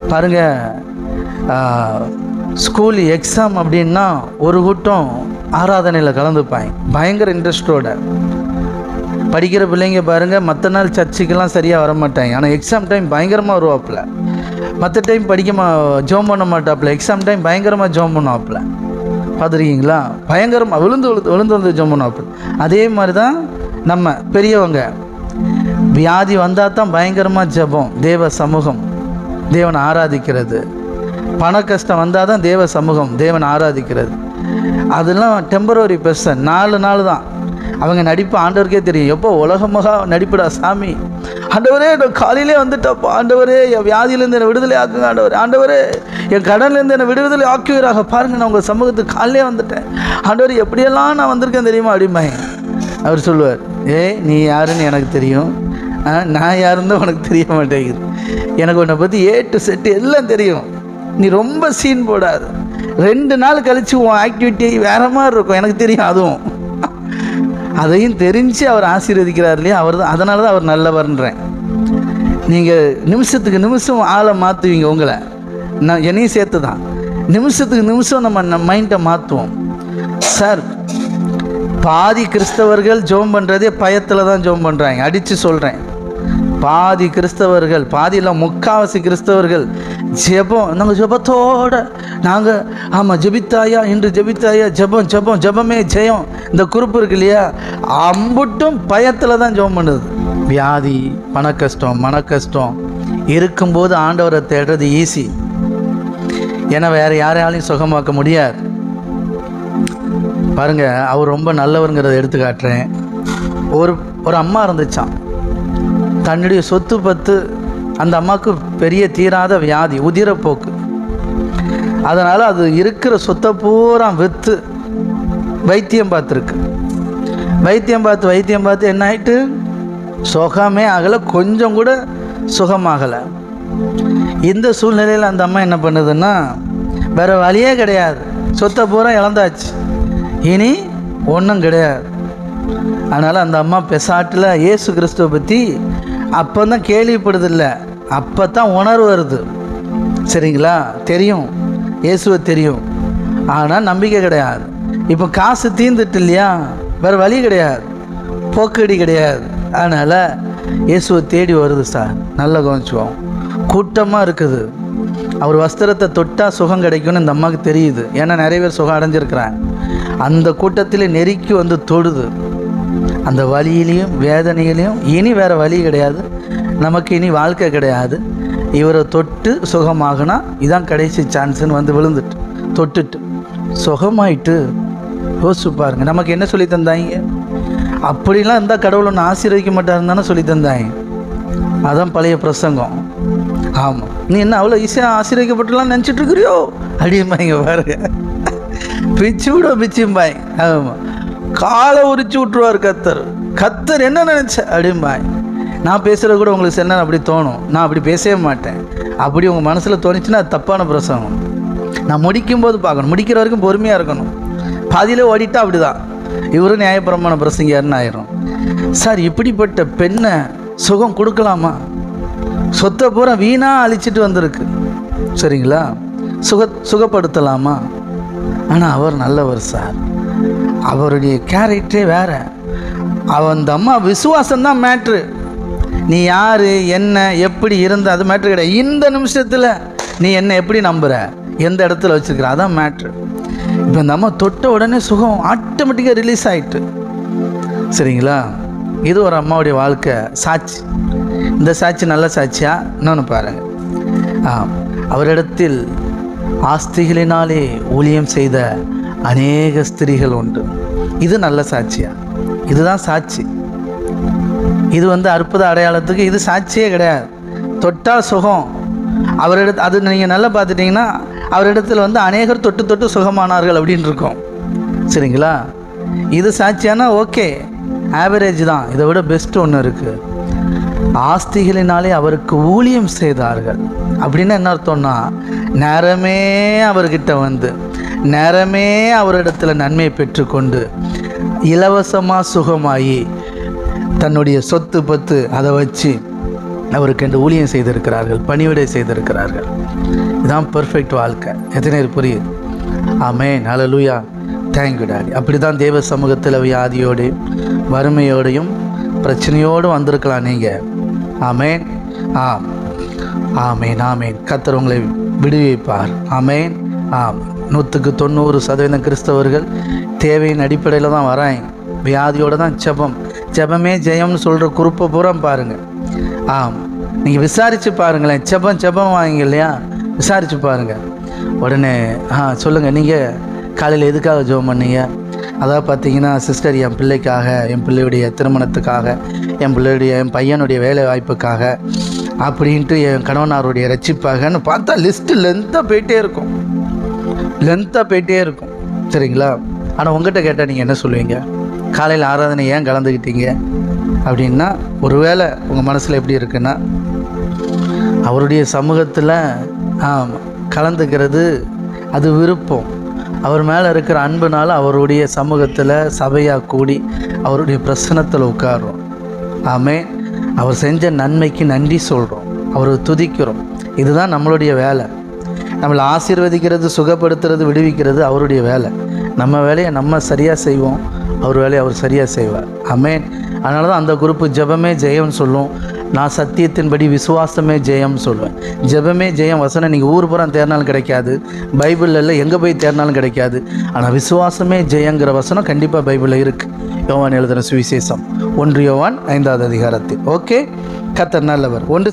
பாருங்க school exam அப்படின்னா ஒரு கூட்டம் ஆராதனையில் கலந்துப்பாங்க. பயங்கர இன்ட்ரெஸ்டோட படிக்கிற பிள்ளைங்க பாருங்கள் மற்ற நாள் சர்ச்சுக்கெல்லாம் சரியாக வர மாட்டாங்க ஆனால் எக்ஸாம் டைம் பயங்கரமாக வருவாப்புல. மற்ற டைம் படிக்க மா ஜோம் பண்ண மாட்டாப்புல. எக்ஸாம் டைம் பயங்கரமாக ஜோம் பண்ணுவாப்புல. பார்த்துருக்கீங்களா? பயங்கரமாக விழுந்து விழுந்து விழுந்து வந்து ஜோம் பண்ணுவாப்புல. அதே மாதிரி தான் நம்ம பெரியவங்க. வியாதி வந்தால் தான் பயங்கரமாக ஜெபம் தேவ சமூகம். தேவனை ஆராதிக்கிறது. பண கஷ்டம் வந்தால் தான் தேவ சமூகம் தேவனை ஆராதிக்கிறது. அதெல்லாம் டெம்பரவரி பெர்சன் நாலு நாள் தான். அவங்க நடிப்பு ஆண்டவருக்கே தெரியும். எப்போ உலகமாக நடிப்புடா சாமி? ஆண்டவரே நான் காலையிலே வந்துட்டப்பா. ஆண்டவரே என் வியாதியிலேருந்து என்னை விடுதலை ஆக்குங்க ஆண்டவர். ஆண்டவரே என் கடன்லேருந்து என்னை விடுதலை ஆக்குவீராக. பாருங்கள் நான் உங்கள் சமூகத்துக்கு காலையிலே வந்துட்டேன். ஆண்டவர் எப்படியெல்லாம் நான் வந்திருக்கேன் தெரியுமா அப்படிம்பாய் அவர் சொல்லுவார் ஏய் நீ யாருன்னு எனக்கு தெரியும். நான் யாருன்னு உனக்கு தெரிய மாட்டேங்குது. எனக்கு உன்னை பற்றி ஏ டு செட்டு எல்லாம் தெரியும். நீ ரொம்ப சீன் போடாது. ரெண்டு நாள் கழிச்சு உன் ஆக்டிவிட்டி வேற மாதிரி இருக்கும். எனக்கு தெரியும் அதுவும். அதையும் தெரிஞ்சு அவர் ஆசீர்வதிக்கிறார் இல்லையா? அவர் தான். அதனால தான் அவர் நல்லவர்ன்றேன். நீங்கள் நிமிஷத்துக்கு நிமிஷம் ஆளை மாற்றுவீங்க உங்களை. நான் என்னையும் சேர்த்து தான் நிமிஷத்துக்கு நிமிஷம் நம்ம மைண்டை மாற்றுவோம் சார் பாதி கிறிஸ்தவர்கள் ஜோம் பண்ணுறதே பயத்தில் தான் ஜோம் பண்ணுறாங்க அடித்து சொல்கிறேன் பாதி கிறிஸ்தவர்கள் பாதியில் முக்காவாசி கிறிஸ்தவர்கள் ஜெபம் நாங்கள் ஜெபத்தோட நாங்கள் ஆமாம் ஜெபித்தாயா இன்று ஜெபித்தாயா ஜெபம் ஜெபம் ஜெபமே ஜெயம். இந்த குறிப்பு இருக்கு இல்லையா? அம்புட்டும் பயத்தில் தான் ஜெபம் பண்ணுது. வியாதி பண கஷ்டம் மன கஷ்டம். இருக்கும்போது ஆண்டவரை தேடுறது ஈஸி ஏன்னா வேறு யாரையாலையும் சுகமாக்க முடியாது. பாருங்க அவர் ரொம்ப நல்லவருங்கிறத எடுத்து காட்டுறேன் ஒரு ஒரு அம்மா இருந்துச்சான் தன்னுடைய சொத்து பத்து அந்த அம்மாவுக்கு பெரிய தீராத வியாதி உதிரப்போக்கு. அதனால் அது இருக்கிற சொத்தை பூரா விற்று வைத்தியம் பார்த்துருக்கு. வைத்தியம் பார்த்து வைத்தியம் பார்த்து என்ன ஆயிட்டு? சுகமே ஆகலை கொஞ்சம் கூட சுகமாகலை. இந்த சூழ்நிலையில் அந்த அம்மா என்ன பண்ணுதுன்னா வேற வழியே கிடையாது. சொத்தை பூரா இழந்தாச்சு. இனி ஒன்றும் கிடையாது. அதனால் அந்த அம்மா பெசாட்டில் இயேசு கிறிஸ்துவை பற்றி அப்போ தான் கேள்விப்படுதில்ல அப்போ தான் உணர்வு வருது. சரிங்களா? தெரியும். இயேசுவை தெரியும். ஆனால் நம்பிக்கை கிடையாது. இப்போ காசு தீர்ந்துட்டு இல்லையா? வேறு வழி கிடையாது. போக்கடி கிடையாது. அதனால் இயேசுவை தேடி வருது சார். நல்லா கவனிச்சுவோம் கூட்டமாக இருக்குது. அவர் வஸ்திரத்தை தொட்டால் சுகம் கிடைக்கும்னு இந்த அம்மாவுக்கு தெரியுது. ஏன்னா நிறைய பேர் சுகம் அடைஞ்சிருக்கிறாங்க. அந்த கூட்டத்தில் நெருக்கி வந்து தொடுது. அந்த வலியிலையும் வேதனையிலையும் இனி வேறு வழி கிடையாது. நமக்கு இனி வாழ்க்கை கிடையாது. இவரை தொட்டு சுகமாகுனா இதான் கடைசி சான்ஸ்னு வந்து விழுந்துட்டு தொட்டுட்டு. சுகமாயிட்டு யோசிச்சு பாருங்க. நமக்கு என்ன சொல்லி தந்தாங்க? அப்படிலாம் இருந்தால் கடவுள் ஒன்று ஆசீர்வதிக்க மாட்டாருன்னு சொல்லி தந்தாங்க. அதான் பழைய பிரசங்கம். ஆமாம் நீ என்ன அவ்வளோ ஈஸியாக ஆசீர்வதிக்கப்பட்டுலாம் நினச்சிட்டு இருக்கிறியோ? அப்படிம்பாங்க பாருங்க. பிச்சு விட பிச்சும்பாய் ஆமாம் காலை உரிச்சு விட்டுருவார் கத்தர். கத்தர் என்ன நினச்ச? அப்படிம்பாய் நான் பேசுகிறது கூட உங்களுக்கு சென்ன அப்படி தோணும்? நான் அப்படி பேசவே மாட்டேன். அப்படி உங்கள் மனசில் தோணுச்சுன்னா அது தப்பான பிரசங்கம். நான் முடிக்கும்போது பார்க்கணும். முடிக்கிற வரைக்கும் பொறுமையாக இருக்கணும். பாதியிலே ஓடிட்டா அப்படிதான். இவரும் நியாயபுரமான பிரசங்கியாருன்னு ஆயிரும். சார் இப்படிப்பட்ட பெண்ணை சுகம் கொடுக்கலாமா? சொத்தை பூரா வீணாக அழிச்சிட்டு வந்திருக்கு. சரிங்களா? சுக சுகப்படுத்தலாமா? ஆனால் அவர் நல்லவர் சார். அவருடைய கேரக்டரே வேறு. அவன் அந்த அம்மா விசுவாசம் தான் மேட்ரு நீ யார் என்ன எப்படி இருந்த அது மேட்ரு கிடையாது. இந்த நிமிஷத்தில் நீ என்னை எப்படி நம்புற? எந்த இடத்துல வச்சுருக்கிற? அதான் மேட்ரு இப்போ இந்த அம்மா தொட்ட உடனே சுகம் ஆட்டோமேட்டிக்காக ரிலீஸ் ஆயிட்டு. சரிங்களா? இது ஒரு அம்மாவுடைய வாழ்க்கை சாட்சி. இந்த சாட்சி நல்ல சாட்சியா? இன்னொன்று பாருங்க. ஆ அவரிடத்தில் ஆஸ்திகளினாலே ஊழியம் செய்த அநேக ஸ்திரீகள் உண்டு. இது நல்ல சாட்சியா? இதுதான் சாட்சி. இது வந்து அற்புத அடையாளத்துக்கு இது சாட்சியே கிடையாது. தொட்டால் சுகம். அவரிடத்து அது நீங்கள் நல்லா பார்த்துட்டிங்கன்னா அவரிடத்தில் வந்து அநேகர் தொட்டு தொட்டு சுகமானார்கள் அப்படின்னு இருக்கும். சரிங்களா? இது சாட்சியானா ஓகே. ஆவரேஜ் தான். இதை விட பெஸ்ட் ஒன்று இருக்குது ஆஸ்திகளினாலே அவருக்கு ஊழியம் செய்தார்கள். அப்படின்னு என்ன அர்த்தம்னா நேரமே அவர்கிட்ட வந்து நேரமே அவரிடத்தில் நன்மை பெற்றுக்கொண்டு இலவசமாக சுகமாகி தன்னுடைய சொத்து பத்து அதை வச்சு அவருக்கு என்று ஊழியம் செய்திருக்கிறார்கள் பணிவிடை செய்திருக்கிறார்கள். இதுதான் பெர்ஃபெக்ட் வாழ்க்கை. எத்தனை புரியுது புரியுது? ஆமேன் ஹalleluya தேங்க்யூ டாடி அப்படி தான் தேவ சமூகத்தில் வியாதியோடையும் வறுமையோடையும் பிரச்சனையோடு வந்திருக்கலாம் நீங்கள் ஆமேன் ஆம். ஆமேன் ஆமேன் கத்தர் உங்களை விடுவிப்பார். ஆமேன் ஆம். நூற்றுக்கு தொண்ணூறு சதவீதம் கிறிஸ்தவர்கள் தேவையின் அடிப்படையில் தான் வராங்க. வியாதியோடு தான் ஜெபம். ஜெபமே ஜெயம்னு சொல்கிற குரூப்பை பூரா பாருங்கள் ஆம். நீங்கள் விசாரித்து பாருங்களேன். ஜெபம் ஜெபம் வாங்க இல்லையா? விசாரித்து பாருங்கள் உடனே ஆ சொல்லுங்கள் நீங்கள் காலையில் எதுக்காக ஜெபம் பண்ணீங்க? அதாவது பார்த்தீங்கன்னா சிஸ்டர் என் பிள்ளைக்காக என் பிள்ளையுடைய திருமணத்துக்காக என் பிள்ளையுடைய என் பையனுடைய வேலை வாய்ப்புக்காக அப்படின்ட்டு என் கணவனாருடைய ரட்சிப்பாகன்னு பார்த்தா லிஸ்ட்டு லென்த்தாக போயிட்டே இருக்கும். லென்த்தாக போயிட்டே இருக்கும். சரிங்களா? ஆனால் உங்கள்கிட்ட கேட்டால் நீங்கள் என்ன சொல்லுவீங்க? காலையில் ஆராதனை ஏன் கலந்துக்கிட்டீங்க அப்படின்னா ஒருவேளை உங்கள் மனசில் எப்படி இருக்குன்னா அவருடைய சமூகத்தில் கலந்துக்கிறது அது விருப்பம். அவர் மேலே இருக்கிற அன்புனால் அவருடைய சமூகத்தில் சபையாக கூடி அவருடைய பிரசனத்தில் உட்கார்றோம். ஆமே அவர் செஞ்ச நன்மைக்கு நன்றி சொல்கிறோம் அவர் துதிக்கிறோம். இதுதான் நம்மளுடைய வேலை. நம்மளை ஆசீர்வதிக்கிறது சுகப்படுத்துறது விடுவிக்கிறது அவருடைய வேலை. நம்ம வேலையை நம்ம சரியாக செய்வோம். அவர் வேலையை அவர் சரியாக செய்வார். அமேன் அதனால தான் அந்த குரூப்பு ஜெபமே ஜெயம்னு சொல்லும். நான் சத்தியத்தின்படி விசுவாசமே ஜெயம்னு சொல்லுவேன் ஜெபமே ஜெயம் வசனம் நீங்கள் ஊர் புறம் தேர்னாலும் கிடைக்காது. பைபிளில் இல்லை எங்கே போய் தேர்னாலும் கிடைக்காது. ஆனால் விசுவாசமே ஜெயங்கிற வசனம் கண்டிப்பாக பைபிளில் இருக்குது யோவான் எழுதுன சுவிசேஷம். ஒன்று யோவான் ஐந்தாவது அதிகாரத்தில். ஓகே கத்தர் நல்லவர். ஒன்று